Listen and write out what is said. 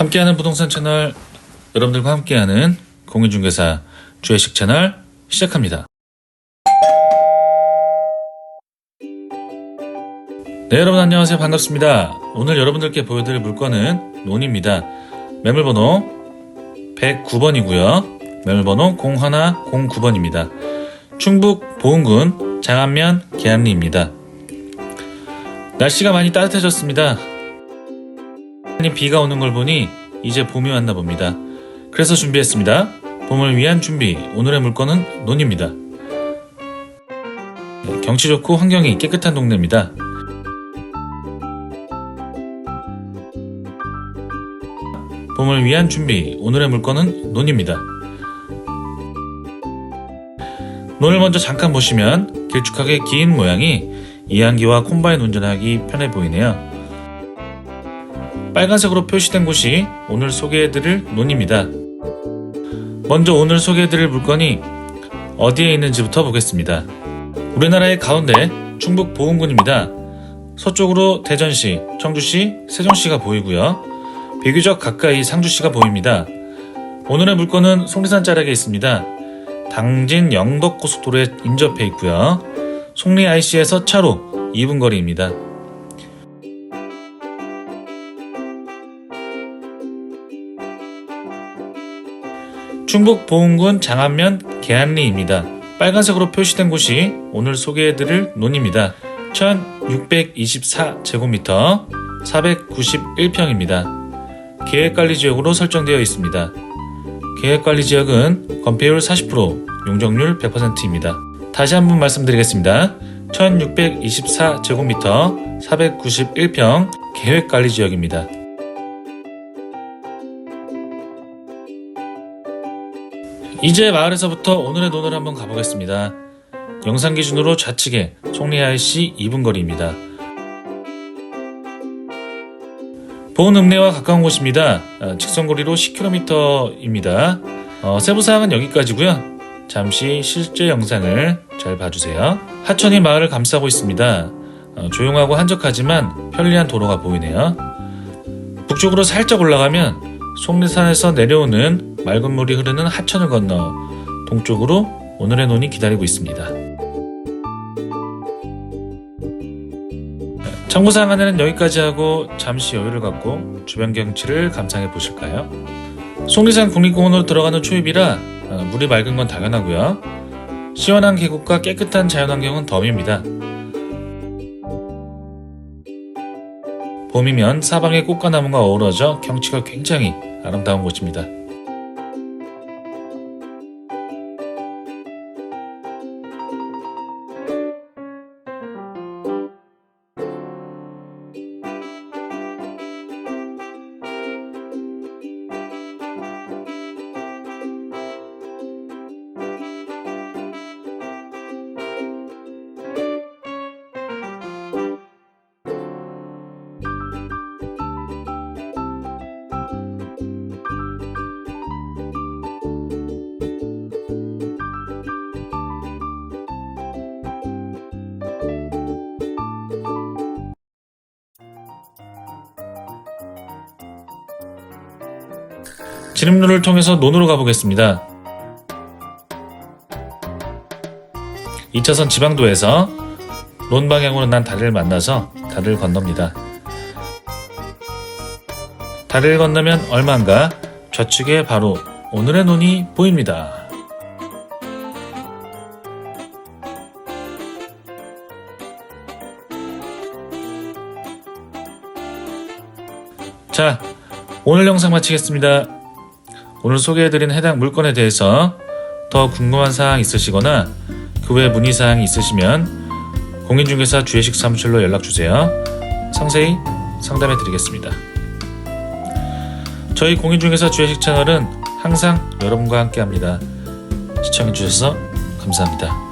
함께하는 부동산 채널 여러분들과 함께하는 공인중개사 주회식 채널 시작합니다. 네 여러분 안녕하세요 반갑습니다. 오늘 여러분들께 보여드릴 물건은 논입니다. 매물번호 109번이고요. 매물번호 0109번입니다. 충북 보은군 장안면 계안리입니다. 날씨가 많이 따뜻해졌습니다. 많이 비가 오는 걸 보니 이제 봄이 왔나 봅니다. 그래서 준비했습니다. 봄을 위한 준비. 오늘의 물건은 논입니다. 네, 경치 좋고 환경이 깨끗한 동네입니다. 봄을 위한 준비. 오늘의 물건은 논입니다. 논을 먼저 잠깐 보시면 길쭉하게 긴 모양이 이항기와 콤바인 운전하기 편해 보이네요. 빨간색으로 표시된 곳이 오늘 소개해드릴 논입니다. 먼저 오늘 소개해드릴 물건이 어디에 있는지부터 보겠습니다. 우리나라의 가운데 충북 보은군입니다. 서쪽으로 대전시, 청주시, 세종시가 보이고요. 비교적 가까이 상주시가 보입니다. 오늘의 물건은 속리산 자락에 있습니다. 당진 영덕 고속도로에 인접해 있고요. 속리 IC에서 차로 2분 거리입니다. 충북 보은군 장안면 계안리입니다. 빨간색으로 표시된 곳이 오늘 소개해드릴 논입니다. 1624제곱미터 491평입니다. 계획관리지역으로 설정되어 있습니다. 계획관리지역은 건폐율 40%, 용적률 100%입니다. 다시 한번 말씀드리겠습니다. 1624제곱미터 491평 계획관리지역입니다. 이제 마을에서부터 오늘의 논을 한번 가보겠습니다. 영상 기준으로 좌측에 송리IC 2분 거리입니다. 보은읍내와 가까운 곳입니다. 어, 직선거리로 10km입니다. 어, 세부사항은 여기까지고요. 잠시 실제 영상을 잘 봐주세요. 하천이 마을을 감싸고 있습니다. 어, 조용하고 한적하지만 편리한 도로가 보이네요. 북쪽으로 살짝 올라가면 속리산에서 내려오는 맑은 물이 흐르는 하천을 건너 동쪽으로 오늘의 논이 기다리고 있습니다. 참고사항 안에는 여기까지 하고 잠시 여유를 갖고 주변 경치를 감상해 보실까요? 속리산 국립공원으로 들어가는 초입이라 어, 물이 맑은 건 당연하고요. 시원한 계곡과 깨끗한 자연환경은 덤입니다. 봄이면 사방에 꽃과 나무가 어우러져 경치가 굉장히 아름다운 곳입니다. 진입로를 통해서 논으로 가보겠습니다. 2차선 지방도에서 논 방향으로 난 다리를 만나서 다리를 건넙니다. 다리를 건너면 얼마인가 좌측에 바로 오늘의 논이 보입니다. 자, 오늘 영상 마치겠습니다. 오늘 소개해드린 해당 물건에 대해서 더 궁금한 사항 있으시거나 그 외 문의 사항이 있으시면 공인중개사 주회식 사무실로 연락 주세요. 상세히 상담해 드리겠습니다. 저희 공인중개사 주회식 채널은 항상 여러분과 함께 합니다. 시청해 주셔서 감사합니다.